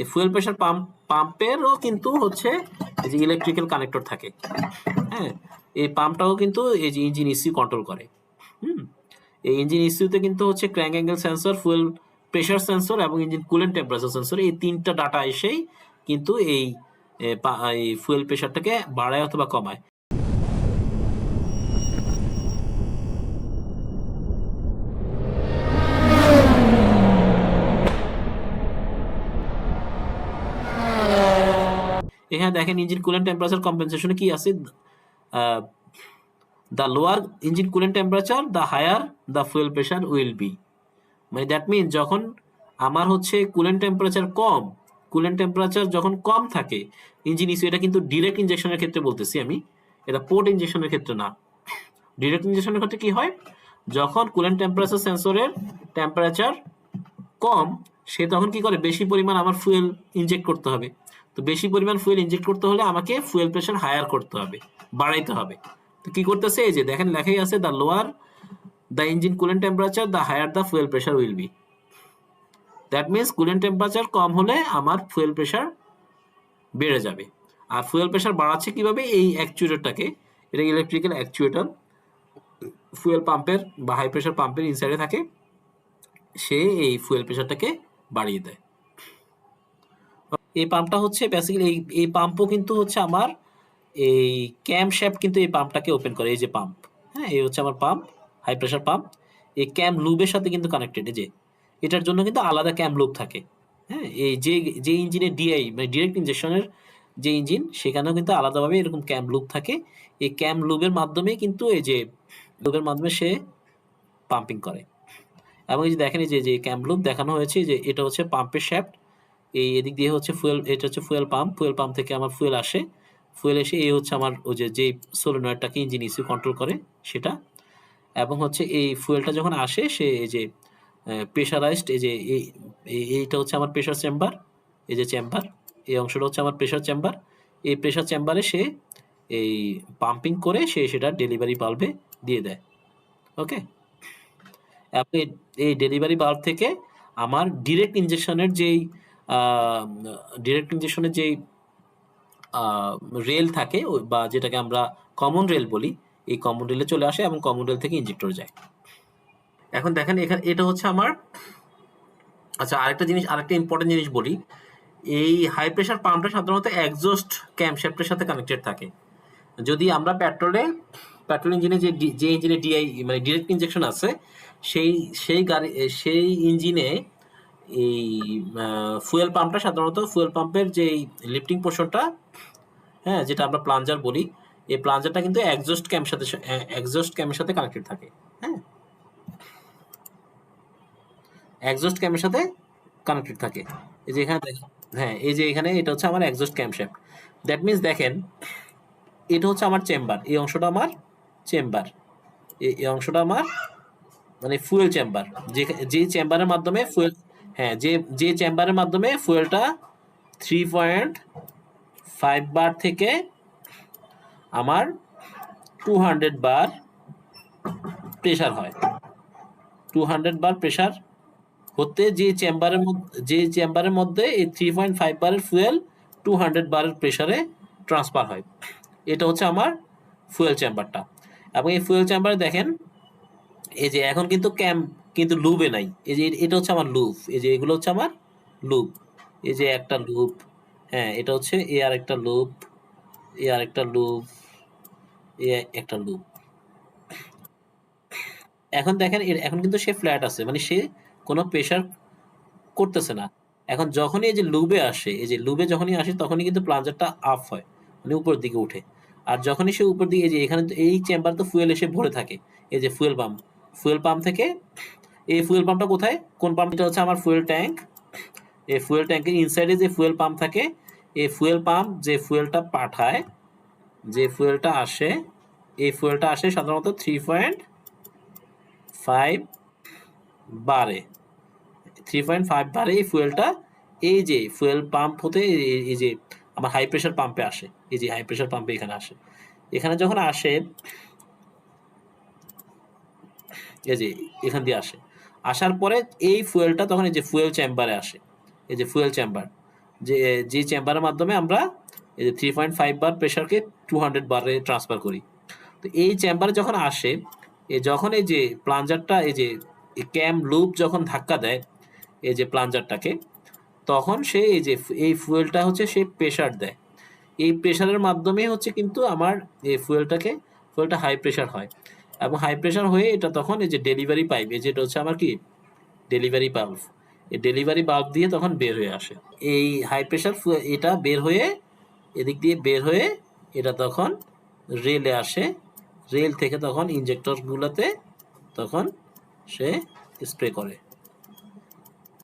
এই fuel pressure pump পাম্পেরও কিন্তু হচ্ছে এই যে ইলেকট্রিক্যাল কানেক্টর থাকে। হ্যাঁ এই পাম্পটাও কিন্তু এই যে ইঞ্জিন ইস্যু কন্ট্রোল করে। হুম, এই ইঞ্জিন ইস্যুতে কিন্তু হচ্ছে crank angle sensor fuel pressure sensor এবং ইঞ্জিন কুলেন্ট টেম্পারেচার সেন্সর এই তিনটা ডাটা এসেই কিন্তু এই ফুয়েল প্রেশারটাকে বাড়ায় অথবা কমায়। এখানে দেখেন ইঞ্জিন কুলেন্ট টেম্পারেচার কম্পেনসেশনে কি আছে? The lower engine coolant temperature the higher the fuel pressure will be মানে দ্যাট মিন যখন আমার হচ্ছে কুলেন্ট টেম্পারেচার কম কুলেন্ট টেম্পারেচার যখন কম থাকে ইঞ্জিন ইস্যু এটা কিন্তু ডিরেক্ট ইঞ্জেকশনের ক্ষেত্রে বলতেছি আমি। এটা পোর্ট ইঞ্জেকশনের ক্ষেত্রে না। ডিরেক্ট ইঞ্জেকশনের ক্ষেত্রে কি হয়? যখন কুলেন্ট টেম্পারেচার সেন্সরের টেম্পারেচার কম, সে তখন কি করে? বেশি পরিমাণ আমার ফুয়েল ইনজেক্ট করতে হবে। তো বেশি পরিমাণ ফুয়েল ইনজেক্ট করতে হলে আমাকে ফুয়েল প্রেশার হায়ার করতে হবে, বাড়াইতে হবে। তো কি করতেছে? এই যে দেখেন লেখাই আছে the lower the engine coolant temperature the higher the fuel pressure will be that means coolant temperature কম হলে আমার ফুয়েল প্রেশার বেড়ে যাবে। আর ফুয়েল প্রেশার বাড়াচ্ছে কীভাবে? এই অ্যাকচুয়েটরটাকে এটা ইলেকট্রিক্যাল অ্যাকচুয়েটর ফুয়েল পাম্পের বা হাই প্রেশার পাম্পের ইনসাইডে থাকে, সে এই ফুয়েল প্রেশারটাকে বাড়িয়ে দেয়। এই পাম্পটা হচ্ছে বেসিক্যালি এই এই পাম্পও কিন্তু হচ্ছে আমার এই ক্যাম শ্যাফট কিন্তু এই পাম্পটাকে ওপেন করে, এই যে পাম্প হ্যাঁ এই হচ্ছে আমার পাম্প হাই প্রেশার পাম্প এই ক্যাম লুবের সাথে কিন্তু কানেক্টেড এই যে, এটার জন্য কিন্তু আলাদা ক্যাম লুব থাকে হ্যাঁ এই যে যে ইঞ্জিনের ডিআই মানে ডিরেক্ট ইঞ্জেকশনের যে ইঞ্জিন সেখানেও কিন্তু আলাদাভাবে এরকম ক্যাম লুব থাকে, এই ক্যাম লুবের মাধ্যমে কিন্তু এই যে লুবের মাধ্যমে সে পাম্পিং করে। এবং এই যে দেখেন এই যে যে ক্যাম্প লুপ দেখানো হয়েছে যে, এটা হচ্ছে পাম্পের শ্যাফট এই এদিক দিয়ে হচ্ছে ফুয়েল এটা হচ্ছে ফুয়েল পাম্প ফুয়েল পাম্প থেকে আমার ফুয়েল আসে। ফুয়েল এসে এই হচ্ছে আমার ওই যে যে সোলোনয়েডটাকে ইঞ্জিন ইস্যু কন্ট্রোল করে সেটা। এবং হচ্ছে এই ফুয়েলটা যখন আসে, সে এই যে প্রেশারাইজড এই যে, এই, এই- এইটা হচ্ছে আমার প্রেশার চেম্বার এই যে চেম্বার এই অংশটা হচ্ছে আমার প্রেশার চেম্বার এই প্রেশার চেম্বারে সে এই পাম্পিং করে, সে সেটা ডেলিভারি বাল্বে দিয়ে দেয়। ওকে এবং এই- ডেলিভারি বাল্ব থেকে আমার ডিরেক্ট ইনজেকশনের যেই ডিরেক্ট ইনজেকশনের যেই রেল থাকে বা যেটাকে আমরা কমন রেল বলি, এই কমন রেলে চলে আসে এবং কমন রেল থেকে ইনজেক্টর যায়। এখন দেখেন, এখানে, এটা হচ্ছে আমার আচ্ছা আরেকটা জিনিস, আরেকটা ইম্পর্টেন্ট জিনিস বলি। এই হাই প্রেশার পাম্পটা সাধারণত এক্সজস্ট ক্যাম্পশ্যাফটের সাথে কানেক্টেড থাকে। যদি আমরা পেট্রোলে পেট্রোল ইঞ্জিনে যে যে ইঞ্জিনে ডিআই মানে ডিরেক্ট ইনজেকশন আছে, সেই সেই গাড়ি, সেই ইঞ্জিনে এই ফুয়েল পাম্পটা সাধারণত ফুয়েল পাম্পের যে লিফটিং পোর্শনটা হ্যাঁ যেটা আমরা প্লাঞ্জার বলি, এই প্লাঞ্জারটা কিন্তু এক্সজস্ট ক্যাম্প সাথে এক্সজস্ট ক্যামের সাথে কানেক্টেড থাকে হ্যাঁ। এক্সজস্ট ক্যামের সাথে কানেক্টেড থাকে। এই যে এখানে দেখেন হ্যাঁ এই যে এখানে এটা হচ্ছে আমার exhaust camshaft that means দেখেন, এটা হচ্ছে আমার চেম্বার এই অংশটা আমার চেম্বার এই অংশটা আমার মানে ফুয়েল চেম্বার যে যে চেম্বারের মাধ্যমে ফুয়েল হ্যাঁ যে যে চেম্বারের মাধ্যমে ফুয়েলটা থ্রি পয়েন্ট ফাইভ বার থেকে আমার টু হান্ড্রেড বার প্রেশার হয়। টু হান্ড্রেড বার প্রেশার হতে যে চেম্বারের মধ্যে, যে চেম্বারের মধ্যে এই থ্রি পয়েন্ট ফাইভ বারের ফুয়েল টু হান্ড্রেড বারের প্রেশারে ট্রান্সফার হয়। এটা হচ্ছে আমার ফুয়েল চেম্বারটা এবং এই ফুয়েল চেম্বারে দেখেন, এই যে এখন কিন্তু ক্যাম্প কিন্তু লুবে নাই। এই যে এটা হচ্ছে আমার লুপ এই যে এগুলো হচ্ছে আমার লুপ এই যে একটা লুপ হ্যাঁ এটা হচ্ছে এ আর একটা লুপ এ আর একটা লুপ এ একটা লুপ এখন দেখেন এখন কিন্তু সে ফ্ল্যাট আছে মানে সে কোনো প্রেশার করতেছে না। এখন যখনই এই যে লুবে আসে, এই যে লুবে যখনই আসে, তখনই কিন্তু প্লাঞ্জারটা আপ হয় মানে উপরের দিকে উঠে। আর যখনই সে উপর দিকে এই যে এখানে এই চেম্বার তো ফুয়েল এসে ভরে থাকে, এই যে ফুয়েল পাম্প ফুয়েল পাম্প থেকে এই ফুয়েল পাম্পটা কোথায়? কোন পাম্পটা হচ্ছে আমার ফুয়েল ট্যাঙ্ক এই ফুয়েল ট্যাঙ্কের ইনসাইডে যে ফুয়েল পাম্প থাকে, এই ফুয়েল পাম্প যে ফুয়েলটা পাঠায়, যে ফুয়েলটা আসে, এই ফুয়েলটা আসে সাধারণত থ্রি পয়েন্ট ফাইভ বারে। থ্রি পয়েন্ট ফাইভ বারে এই ফুয়েলটা এই যে ফুয়েল পাম্প হতে, এই- যে আমার হাই প্রেশার পাম্পে আসে, এই যে হাই প্রেশার পাম্পে এখানে আসে। এখানে যখন আসে, এই যে এখান দিয়ে আসে। আসার পরে এই ফুয়েলটা তখন এই যে ফুয়েল চেম্বারে আসে, এই যে ফুয়েল চেম্বার, যে যে চেম্বারের মাধ্যমে আমরা এই যে থ্রি পয়েন্ট ফাইভ বার প্রেশারকে টু হান্ড্রেড বারে ট্রান্সফার করি। তো এই চেম্বারে যখন আসে, এ যখন এই যে প্লাঞ্জারটা, এই যে ক্যাম লুপ যখন ধাক্কা দেয়, এই যে প্লাঞ্জারটাকে, তখন সে এই যে এই ফুয়েলটা হচ্ছে সে প্রেশার দেয়। এই প্রেশারের মাধ্যমে হচ্ছে কিন্তু আমার এই ফুয়েলটাকে, ফুয়েলটা হাই প্রেশার হয়। এবং হাই প্রেশার হয়ে এটা তখন এই যে ডেলিভারি পাইপ এই যেটা হচ্ছে আমার কি? ডেলিভারি পাল্প এই ডেলিভারি বাল্ব দিয়ে তখন বের হয়ে আসে। এই হাই প্রেশার এটা বের হয়ে এদিক দিয়ে বের হয়ে এটা তখন রেলে আসে। রেল থেকে তখন ইঞ্জেক্টরগুলোতে তখন সে স্প্রে করে।